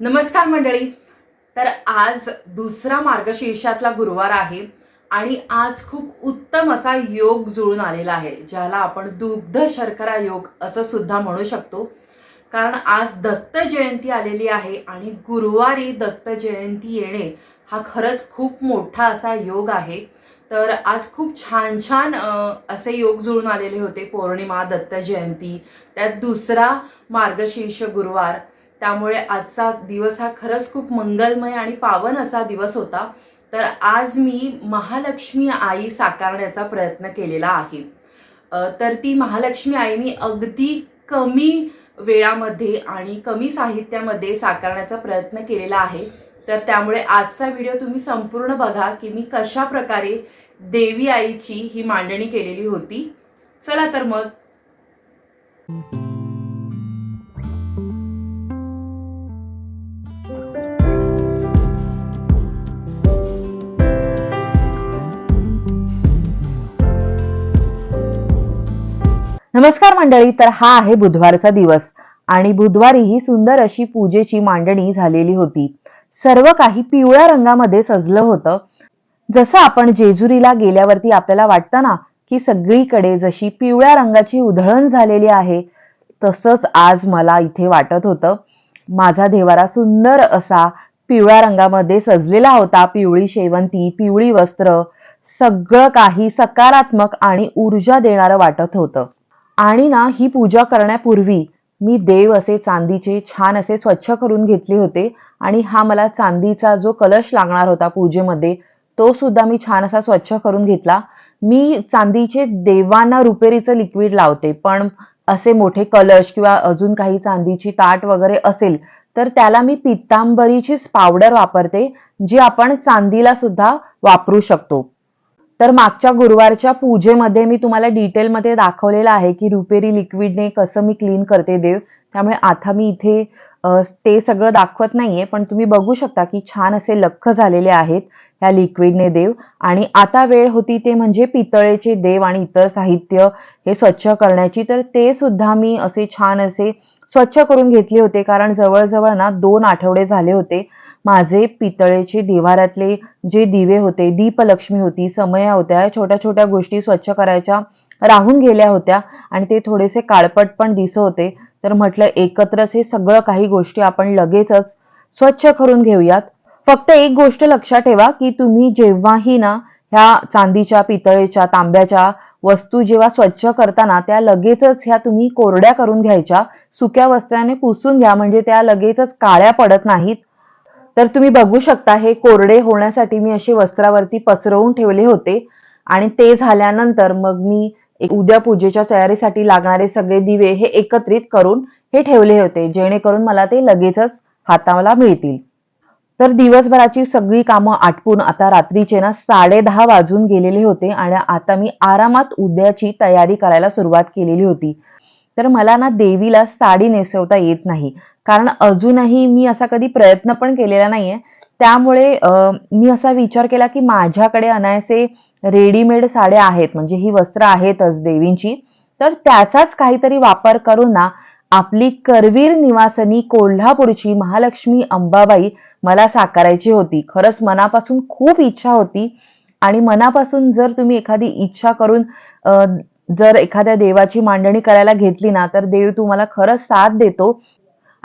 नमस्कार मंडळी. तर आज दुसरा मार्गशीर्षातला गुरुवार आहे आणि आज खूप उत्तम असा योग जुळून आलेला आहे ज्याला आपण दुग्ध शर्करा योग असं सुद्धा म्हणू शकतो. कारण आज दत्त जयंती आलेली आहे आणि गुरुवारी दत्त जयंती येणे हा खरंच खूप मोठा असा योग आहे. तर आज खूप छान छान असे योग जुळून आलेले होते पौर्णिमा दत्त जयंती त्यात दुसरा मार्गशीर्ष गुरुवार. त्यामुळे आजचा दिवस हा खरंच खूप मंगलमय आणि पावन असा दिवस होता. तर आज मी महालक्ष्मी आई साकारण्याचा प्रयत्न केलेला आहे. तर ती महालक्ष्मी आई मी अगदी कमी वेळामध्ये आणि कमी साहित्यामध्ये साकारण्याचा प्रयत्न केलेला आहे. तर त्यामुळे आजचा व्हिडिओ तुम्ही संपूर्ण बघा की मी कशा प्रकारे देवी आईची ही मांडणी केलेली होती. चला तर मग. नमस्कार मंडळी तर हा आहे बुधवारचा दिवस. आणि बुधवारी ही सुंदर अशी पूजेची मांडणी झालेली होती. सर्व काही पिवळ्या रंगामध्ये सजलं होतं. जसं आपण जेजुरीला गेल्यावरती आपल्याला वाटतं ना की सगळीकडे जशी पिवळ्या रंगाची उधळण झालेली आहे तसंच आज मला इथे वाटत होतं. माझा देवारा सुंदर असा पिवळ्या रंगामध्ये सजलेला होता. पिवळी शेवंती पिवळी वस्त्र सगळं काही सकारात्मक आणि ऊर्जा देणारं वाटत होतं. आणि ना ही पूजा करण्यापूर्वी मी देव असे चांदीचे छान असे स्वच्छ करून घेतले होते आणि हा मला चांदीचा जो कलश लागणार होता पूजेमध्ये तो सुद्धा मी छान असा स्वच्छ करून घेतला. मी चांदीचे देवांना रुपेरीचं लिक्विड लावते पण असे मोठे कलश किंवा अजून काही चांदीची ताट वगैरे असेल तर त्याला मी पित्तांबरीचीच पावडर वापरते जी आपण चांदीला सुद्धा वापरू शकतो. तर मागच्या गुरुवारच्या पूजेमध्ये मी तुम्हाला डिटेलमध्ये दाखवलेलं आहे की रुपेरी लिक्विडने कसं मी क्लीन करते देव. त्यामुळे आता मी इथे ते सगळं दाखवत नाहीये पण तुम्ही बघू शकता की छान असे लख्ख झालेले आहेत ह्या लिक्विडने देव. आणि आता वेळ होती ते म्हणजे पितळेचे देव आणि इतर साहित्य हे स्वच्छ करण्याची. तर ते सुद्धा मी असे छान असे स्वच्छ करून घेतले होते कारण जवळजवळ ना दोन आठवडे झाले होते. माझे पितळेचे देवारातले जे दिवे होते दीपलक्ष्मी होती समया होत्या छोट्या छोट्या गोष्टी स्वच्छ करायच्या राहून गेल्या होत्या आणि ते थोडेसे काळपट पण दिसत होते. तर म्हटलं एकत्रच हे सगळं काही गोष्टी आपण लगेचच स्वच्छ करून घेऊयात. फक्त एक गोष्ट लक्षात ठेवा की तुम्ही जेव्हाही ना ह्या चांदीच्या पितळेच्या तांब्याच्या वस्तू जेव्हा स्वच्छ करताना त्या लगेचच ह्या तुम्ही कोरड्या करून घ्यायच्या सुक्या वस्त्राने पुसून घ्या म्हणजे त्या लगेचच काळ्या पडत नाहीत. तर तुम्ही बघू शकता हे कोरडे होण्यासाठी मी असे वस्त्रावरती पसरवून ठेवले होते. आणि ते झाल्यानंतर मग मी उद्या पूजेच्या तयारीसाठी लागणारे सगळे दिवे हे एकत्रित करून हे ठेवले होते जेणेकरून मला ते लगेचच हाताला मिळतील. तर दिवसभराची सगळी कामं आटपून आता रात्रीचे ना साडे दहा वाजून गेलेले होते आणि आता मी आरामात उद्याची तयारी करायला सुरुवात केलेली होती. तर मला ना देवीला साडी नेसवता येत नाही. कारण अजूनही मी असा कधी प्रयत्न पण केलेला नाहीये. त्यामुळे मी असा विचार केला की माझ्याकडे अनायसे रेडीमेड साड्या आहेत म्हणजे ही वस्त्र आहेतच देवींची तर त्याचाच काहीतरी वापर करून ना आपली करवीर निवासनी कोल्हापूरची महालक्ष्मी अंबाबाई मला साकारायची होती. खरंच मनापासून खूप इच्छा होती आणि मनापासून जर तुम्ही एखादी इच्छा करून जर एखाद्या देवाची मांडणी करायला घेतली ना तर देव तुम्हाला खरंच साथ देतो.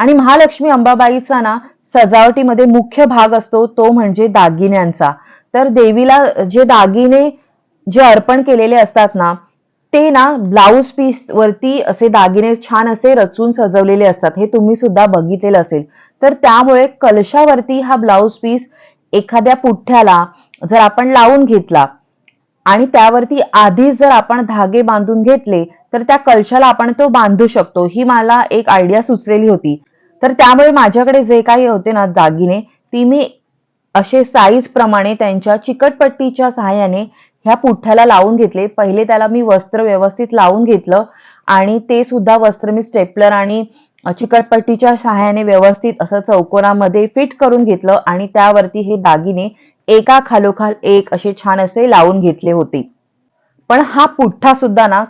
आणि महालक्ष्मी अंबाबाईचा ना सजावटीमध्ये मुख्य भाग असतो तो म्हणजे दागिन्यांचा. तर देवीला जे दागिने जे अर्पण केलेले असतात ना ते ना ब्लाऊज पीस वरती असे दागिने छान असे रचून सजवलेले असतात. हे तुम्ही सुद्धा बघितलेलं असेल. तर त्यामुळे कलशावरती हा ब्लाऊज पीस एखाद्या पुठ्ठ्याला जर आपण लावून घेतला आणि त्यावरती आधीच जर आपण धागे बांधून घेतले तर त्या कलशाला आपण तो बांधू शकतो. ही मला एक आयडिया सुचलेली होती. तर त्यामुळे माझ्याकडे जे काही होते ना दागिने ती मी असे साईज प्रमाणे त्यांच्या चिकटपट्टीच्या सहाय्याने ह्या पुठ्ठ्याला लावून घेतले. पहिले त्याला मी वस्त्र व्यवस्थित लावून घेतलं आणि ते सुद्धा वस्त्र मी स्टेपलर आणि चिकटपट्टीच्या सहाय्याने व्यवस्थित असं चौकोनामध्ये फिट करून घेतलं आणि त्यावरती हे दागिने एका खालोखाल एक असे छान असे लावून घेतले होते. पण हा पुठ्ठा सुद्धा ना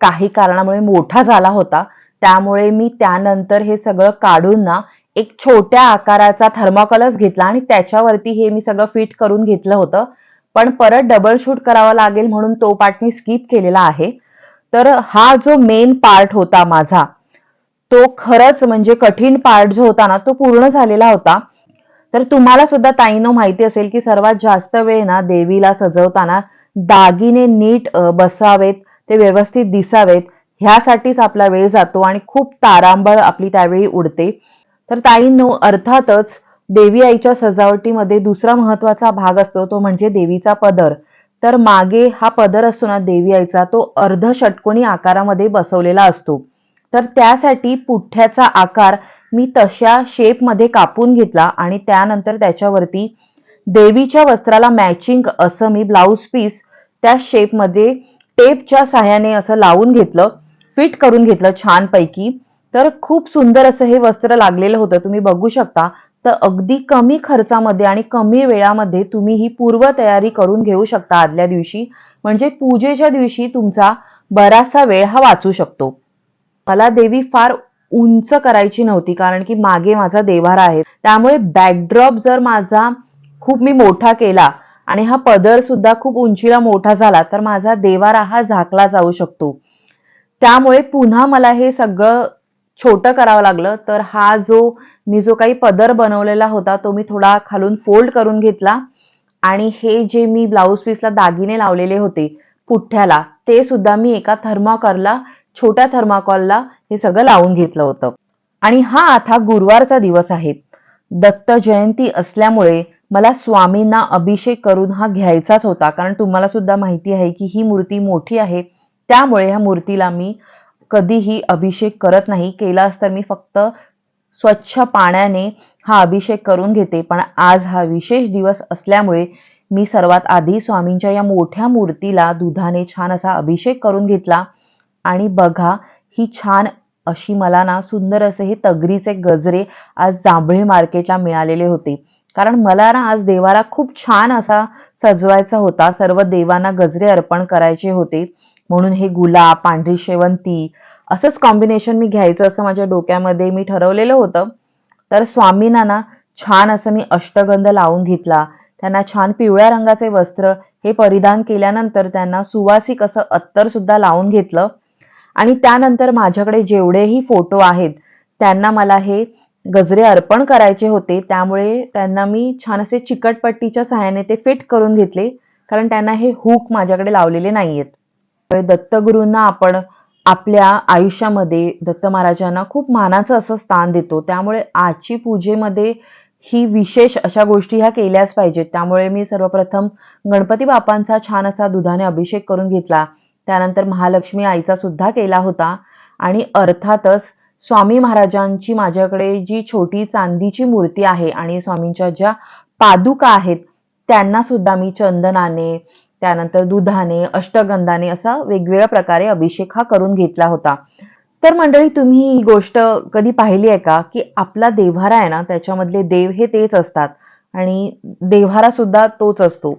काही कारणामुळे मोठा झाला होता. त्यामुळे मी त्यानंतर हे सगळं काढून ना एक छोट्या आकाराचा थर्माकॉलच घेतला आणि त्याच्यावरती हे मी सगळं फिट करून घेतलं होतं. पण परत डबल शूट करावा लागेल म्हणून तो पार्ट मी स्किप केलेला आहे. तर हा जो मेन पार्ट होता माझा तो खरंच म्हणजे कठीण पार्ट जो होता ना तो पूर्ण झालेला होता. तर तुम्हाला सुद्धा ताईनो माहिती असेल की सर्वात जास्त वेळ ना देवीला सजवताना दागिने नीट बसावेत ते व्यवस्थित दिसावेत. ह्यासाठीच आपला वेळ जातो आणि खूप तारांबळ आपली त्यावेळी उडते. तर ताईंनो अर्थातच देवी आईच्या सजावटीमध्ये दुसरा महत्त्वाचा भाग असतो तो म्हणजे देवीचा पदर. तर मागे हा पदर असतो ना देवी आईचा तो अर्ध षटकोनी आकारामध्ये बसवलेला असतो. तर त्यासाठी पुठ्ठ्याचा आकार मी तशा शेपमध्ये कापून घेतला आणि त्यानंतर त्याच्यावरती देवीच्या वस्त्राला मॅचिंग असं मी ब्लाऊज पीस त्या शेपमध्ये टेपच्या सहाय्याने असं लावून घेतलं. फिट करून घेतलं छानपैकी. तर खूप सुंदर असं हे वस्त्र लागलेलं होतं. तुम्ही बघू शकता. तर अगदी कमी खर्चामध्ये आणि कमी वेळामध्ये तुम्ही ही पूर्व तयारी करून घेऊ शकता आदल्या दिवशी. म्हणजे पूजेच्या दिवशी तुमचा बराचसा वेळ हा वाचू शकतो. मला देवी फार उंच करायची नव्हती कारण की मागे माझा देवारा आहे. त्यामुळे बॅकड्रॉप जर माझा खूप मी मोठा केला आणि हा पदर सुद्धा खूप उंचीला मोठा झाला तर माझा देवारा हा झाकला जाऊ शकतो. त्यामुळे पुन्हा मला हे सगळं छोटं करावं लागलं. तर हा जो मी जो काही पदर बनवलेला होता तो मी थोडा खालून फोल्ड करून घेतला. आणि हे जे मी ब्लाऊज पीसला दागिने लावलेले होते पुठ्ठ्याला ते सुद्धा मी एका थर्माकॉलला छोट्या थर्माकॉलला हे सगळं लावून घेतलं होतं. आणि हा आता गुरुवारचा दिवस आहे. दत्त जयंती असल्यामुळे मला स्वामींना अभिषेक करून हा घ्यायचाच होता. कारण तुम्हाला सुद्धा माहिती आहे की ही मूर्ती मोठी आहे. त्यामुळे ह्या मूर्तीला मी कधीही अभिषेक करत नाही. केलास तर मी फक्त स्वच्छ पाण्याने हा अभिषेक करून घेते. पण आज हा विशेष दिवस असल्यामुळे मी सर्वात आधी स्वामींच्या या मोठ्या मूर्तीला दुधाने छान असा अभिषेक करून घेतला. आणि बघा ही छान अशी मला ना सुंदर असे हे तगरीचे गजरे आज जांभळे मार्केटला मिळालेले होते. कारण मला ना आज देवाला खूप छान असा सजवायचा होता. सर्व देवांना गजरे अर्पण करायचे होते. म्हणून हे गुलाब पांढरी शेवंती असंच कॉम्बिनेशन मी घ्यायचं असं माझ्या डोक्यामध्ये मी ठरवलेलं होतं. तर स्वामींना ना छान असं मी अष्टगंध लावून घेतला. त्यांना छान पिवळ्या रंगाचे वस्त्र हे परिधान केल्यानंतर त्यांना सुवासिक असं अत्तर सुद्धा लावून घेतलं. आणि त्यानंतर माझ्याकडे जेवढेही फोटो आहेत त्यांना मला हे गजरे अर्पण करायचे होते. त्यामुळे त्यांना मी छान असे चिकटपट्टीच्या सहाय्याने ते फिट करून घेतले. कारण त्यांना हे हुक माझ्याकडे लावलेले नाहीयेत. त्यामुळे दत्तगुरूंना आपण आपल्या आयुष्यामध्ये दत्त महाराजांना खूप मानाचं असं स्थान देतो. त्यामुळे आजची पूजेमध्ये ही विशेष अशा गोष्टी ह्या केल्याच पाहिजेत. त्यामुळे मी सर्वप्रथम गणपती बापांचा छान असा दुधाने अभिषेक करून घेतला. त्यानंतर महालक्ष्मी आईचा सुद्धा केला होता. आणि अर्थातच स्वामी महाराजांची माझ्याकडे जी छोटी चांदीची मूर्ती आहे आणि स्वामींच्या ज्या पादुका आहेत त्यांना सुद्धा मी चंदनाने त्यानंतर दुधाने अष्टगंधाने असा वेगवेगळ्या प्रकारे अभिषेक हा करून घेतला होता. तर मंडळी तुम्ही ही गोष्ट कधी पाहिली आहे का? की आपला देव्हारा आहे ना त्याच्यामधले देव हे तेच असतात आणि देव्हारा सुद्धा तोच असतो.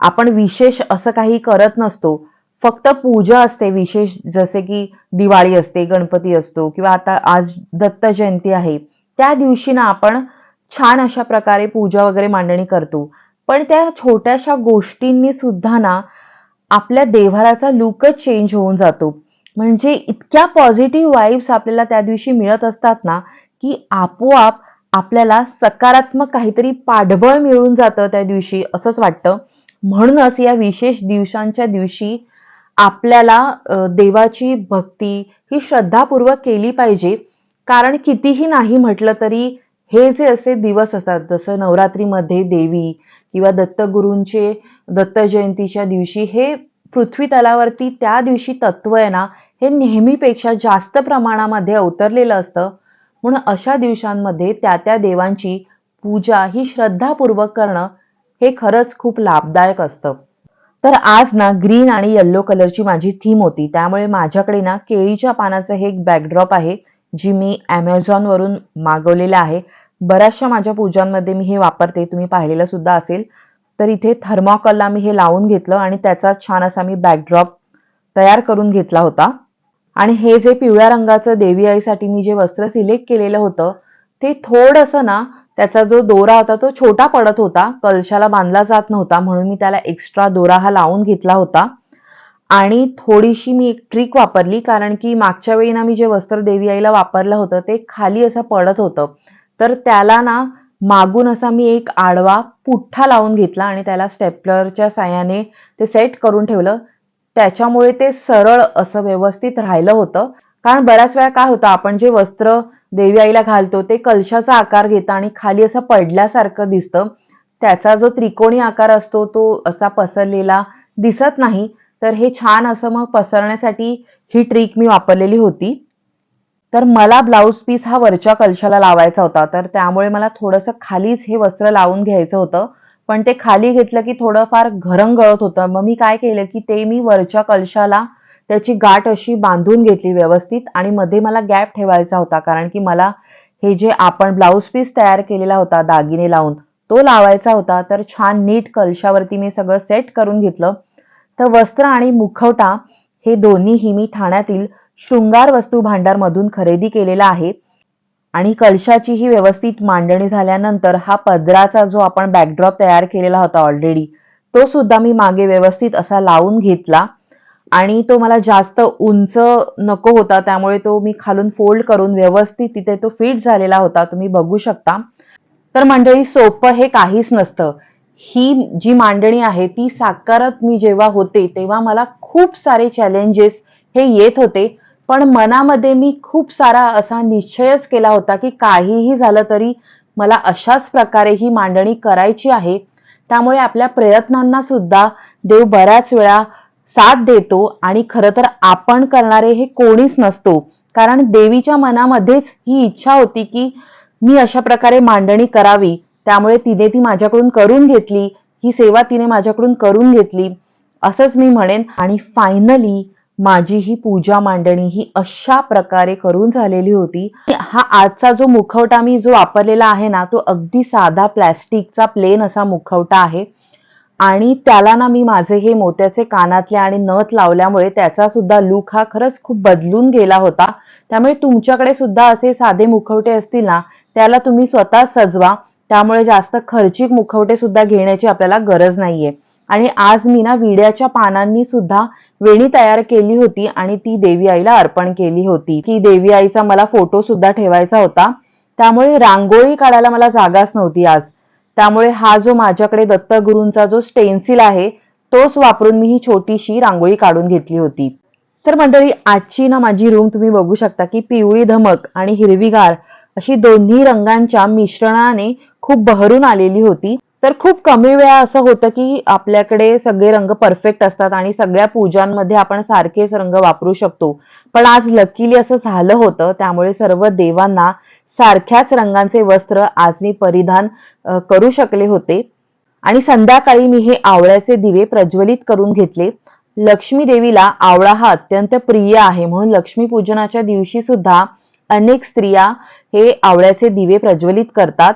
आपण विशेष असं काही करत नसतो. फक्त पूजा असते विशेष जसे की दिवाळी असते गणपती असतो किंवा आता आज दत्त जयंती आहे. त्या दिवशी ना आपण छान अशा प्रकारे पूजा वगैरे मांडणी करतो. पण त्या छोट्याशा गोष्टींनी सुद्धा ना आपल्या देव्हाराचा लुकच चेंज होऊन जातो. म्हणजे इतक्या पॉझिटिव्ह वाईब्स आपल्याला त्या दिवशी मिळत असतात ना की आपोआप आपल्याला सकारात्मक काहीतरी पाठबळ मिळून जातं त्या दिवशी असंच वाटतं. म्हणूनच या विशेष दिवसांच्या दिवशी आपल्याला देवाची भक्ती ही श्रद्धापूर्वक केली पाहिजे. कारण कितीही नाही म्हटलं तरी हे जे असे दिवस असतात जसं नवरात्रीमध्ये देवी किंवा दत्तगुरूंचे दत्त जयंतीच्या दिवशी हे पृथ्वी तलावरती त्या दिवशी तत्व आहे ना हे नेहमीपेक्षा जास्त प्रमाणामध्ये अवतरलेलं असतं. म्हणून अशा दिवसांमध्ये त्या त्या देवांची पूजा ही श्रद्धापूर्वक करणं हे खरंच खूप लाभदायक असतं. तर आज ना ग्रीन आणि येल्लो कलरची माझी थीम होती. त्यामुळे माझ्याकडे ना केळीच्या पानाचं हे एक बॅकड्रॉप आहे जी मी ॲमेझॉनवरून वरून मागवलेलं आहे. बऱ्याचशा माझ्या पूजांमध्ये मी हे वापरते तुम्ही पाहिलेलं सुद्धा असेल. तर इथे थर्माकॉलला मी हे लावून घेतलं आणि त्याचा छान असा मी बॅकड्रॉप तयार करून घेतला होता. आणि हे जे पिवळ्या रंगाचं देवी आईसाठी मी जे वस्त्र सिलेक्ट केलेलं होतं ते थोडंसं ना त्याचा जो दोरा होता तो छोटा पडत होता. कलशाला बांधला जात नव्हता म्हणून मी त्याला एक्स्ट्रा दोरा हा लावून घेतला होता. आणि थोडीशी मी एक ट्रिक वापरली कारण की मागच्या वेळी ना मी जे वस्त्र देवी आईला वापरलं होतं ते खाली असं पडत होतं. तर त्याला ना मागून असा मी एक आडवा पुठ्ठा लावून घेतला आणि त्याला स्टेपलरच्या साह्याने ते सेट करून ठेवलं. त्याच्यामुळे ते सरळ असं व्यवस्थित राहिलं होतं. कारण बऱ्याच वेळा काय होतं आपण जे वस्त्र देवी आईला घालतो ते कलशाचा आकार घेतं आणि खाली असं पडल्यासारखं दिसतं. त्याचा जो त्रिकोणी आकार असतो तो असा पसरलेला दिसत नाही. तर हे छान असं मग पसरण्यासाठी ही ट्रिक मी वापरलेली होती. तर मला ब्लाऊज पीस हा वरच्या कलशाला लावायचा होता. तर त्यामुळे मला थोडंसं खालीच हे वस्त्र लावून घ्यायचं होतं. पण ते खाली घेतलं की थोडंफार घरंग गळत होतं. मग मी काय केलं की ते मी वरच्या कलशाला त्याची गाठ अशी बांधून घेतली व्यवस्थित आणि मध्ये मला गॅप ठेवायचा होता. कारण की मला हे जे आपण ब्लाऊज पीस तयार केलेला होता दागिने लावून तो लावायचा होता. तर छान नीट कलशावरती मी सगळं सेट करून घेतलं. तर वस्त्र आणि मुखवटा हे दोन्हीही मी ठाण्यातील शृंगार वस्तू भांडारमधून खरेदी केलेला आहे आणि कलशाची ही व्यवस्थित मांडणी झाल्यानंतर हा पदराचा जो आपण बॅकड्रॉप तयार केलेला होता ऑलरेडी तो सुद्धा मी मागे व्यवस्थित असा लावून घेतला. आणि तो मला जास्त उंच नको होता त्यामुळे तो मी खालून फोल्ड करून व्यवस्थित तिथे तो फिट झालेला होता तुम्ही बघू शकता. तर मंडळी सोपं हे काहीच नसतं. ही जी मांडणी आहे ती साकारत मी जेव्हा होते तेव्हा मला खूप सारे चॅलेंजेस हे येत होते. पण मनामध्ये मी खूप सारा असा निश्चयच केला होता की काहीही झालं तरी मला अशाच प्रकारे ही मांडणी करायची आहे. त्यामुळे आपल्या प्रयत्नांना सुद्धा देव बऱ्याच वेळा साथ देतो आणि खरं तर आपण करणारे हे कोणीच नसतो. कारण देवीच्या मनामध्येच ही इच्छा होती की मी अशा प्रकारे मांडणी करावी. त्यामुळे तिने ती माझ्याकडून करून घेतली ही सेवा तिने माझ्याकडून करून घेतली. असंच मी म्हणेन. आणि फायनली माझी ही पूजा मांडणी ही अशा प्रकारे करून झालेली होती. हा आजचा जो मुखवटा मी जो वापरलेला आहे ना तो अगदी साधा प्लॅस्टिकचा प्लेन असा मुखवटा आहे. आणि त्याला ना मी माझे हे मोत्याचे कानातले आणि नथ लावल्यामुळे त्याचा सुद्धा लुक हा खरंच खूप बदलून गेला होता. त्यामुळे तुमच्याकडे सुद्धा असे साधे मुखवटे असतील ना त्याला तुम्ही स्वतः सजवा. त्यामुळे जास्त खर्चिक मुखवटे सुद्धा घेण्याची आपल्याला गरज नाहीये. आणि आज मी ना विड्याच्या पानांनी सुद्धा वेणी तयार केली होती आणि ती देवी आईला अर्पण केली होती. की देवी आईचा मला फोटो सुद्धा ठेवायचा होता. त्यामुळे रांगोळी काढायला मला जागाच नव्हती आज. त्यामुळे हा जो माझ्याकडे दत्तगुरूंचा जो स्टेन्सिल आहे तोच वापरून मी ही छोटीशी रांगोळी काढून घेतली होती. तर मंडळी आजची ना माझी रूम तुम्ही बघू शकता की पिवळी धमक आणि हिरवीगार अशी दोन्ही रंगांच्या मिश्रणाने खूप बहरून आलेली होती. तर खूप कमी वेळा असं होतं की आपल्याकडे सगळे रंग परफेक्ट असतात आणि सगळ्या पूजांमध्ये आपण सारखेच रंग वापरू शकतो. पण आज लकीली असं झालं होतं त्यामुळे सर्व देवांना सारख्याच रंगांचे वस्त्र आज मी परिधान करू शकले होते. आणि संध्याकाळी मी हे आवळ्याचे दिवे प्रज्वलित करून घेतले. लक्ष्मी देवीला आवळा हा अत्यंत प्रिय आहे म्हणून लक्ष्मी पूजनाच्या दिवशी सुद्धा अनेक स्त्रिया हे आवळ्याचे दिवे प्रज्वलित करतात.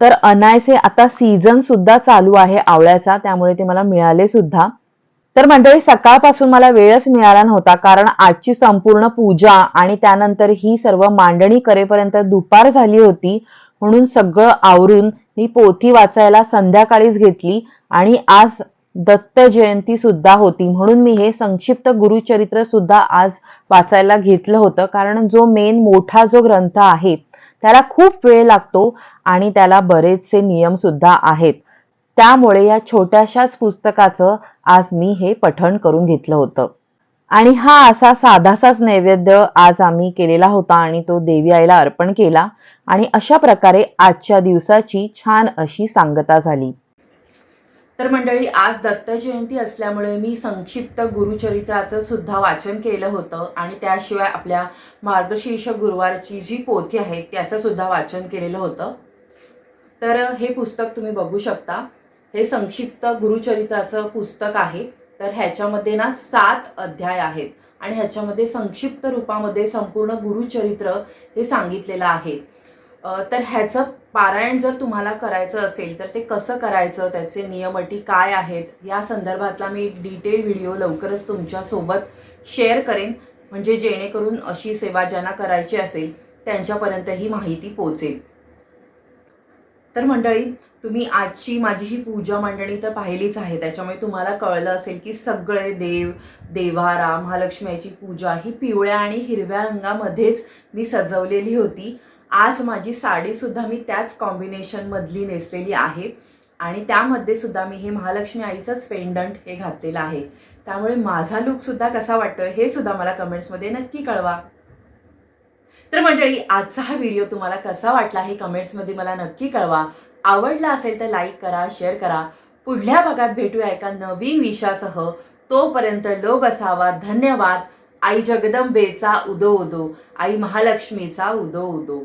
तर अनायसे आता सीझन सुद्धा चालू आहे आवळ्याचा त्यामुळे ते मला मिळाले सुद्धा. तर मंडळी सकाळपासून मला वेळच मिळाला नव्हता कारण आजची संपूर्ण पूजा आणि त्यानंतर ही सर्व मांडणी करेपर्यंत दुपार झाली होती म्हणून सगळं आवरून मी पोथी वाचायला संध्याकाळीच घेतली आणि आज दत्त जयंती सुद्धा होती म्हणून मी हे संक्षिप्त गुरुचरित्र सुद्धा आज वाचायला घेतलं होतं कारण जो मेन मोठा जो ग्रंथ आहे त्याला खूप वेळ लागतो आणि त्याला बरेचसे नियम सुद्धा आहेत. त्यामुळे या छोट्याशाच पुस्तकाचं आज मी हे पठण करून घेतलं होतं. आणि हा असा साधासाच नैवेद्य आज आम्ही केलेला होता आणि तो देवी आईला अर्पण केला आणि अशा प्रकारे आजच्या दिवसाची छान अशी सांगता झाली. तर मंडळी आज दत्त जयंती असल्यामुळे मी संक्षिप्त गुरुचरित्राचं सुद्धा वाचन केलं होतं आणि त्याशिवाय आपल्या मार्गशीर्ष गुरुवारची जी पोथी आहे त्याचं सुद्धा वाचन केलेलं होतं. तर हे पुस्तक तुम्ही बघू शकता. हे संक्षिप्त गुरुचरित्राचं पुस्तक आहे. तर ह्याच्यामध्ये ना सात अध्याय आहेत आणि ह्याच्यामध्ये संक्षिप्त रूपामध्ये संपूर्ण गुरुचरित्र हे सांगितलेलं आहे. तर ह्याचं पारायण जर तुम्हाला करायचं असेल तर ते कसं करायचं त्याचे नियम अटी काय आहेत या संदर्भातला मी एक डिटेल व्हिडिओ लवकरच तुमच्यासोबत शेअर करेन. म्हणजे जेणेकरून अशी सेवा ज्यांना करायची असेल त्यांच्यापर्यंत ही माहिती पोहोचेल. तर मंडळी तुम्ही आजची माझी ही पूजा मंडळी तर पाहिलीच आहे. त्याच्यामुळे तुम्हाला कळलं असेल की सगळे देव देवारा महालक्ष्मीची पूजा ही पिवळ्या आणि हिरव्या रंगामध्येच मी सजवलेली होती. आज माझी साडी सुद्धा मी त्याच कॉम्बिनेशन मधली नेसलेली आहे. आणि त्यामध्ये सुद्धा मी हे महालक्ष्मी आईचंच पेंडंट हे घातलेलं आहे. त्यामुळे माझा लुकसुद्धा कसा वाटतोय हे सुद्धा मला कमेंट्समध्ये नक्की कळवा. तर मंडळी आजचा हा व्हिडिओ तुम्हाला कसा वाटला हे कमेंट्समध्ये मला नक्की कळवा. आवडला असेल तर लाईक करा शेअर करा. पुढल्या भागात भेटूया एका नवीन विषयासह. तोपर्यंत लोक असावा. धन्यवाद. आई जगदंबेचा उदो उदो. आई महालक्ष्मीचा उदो उदो.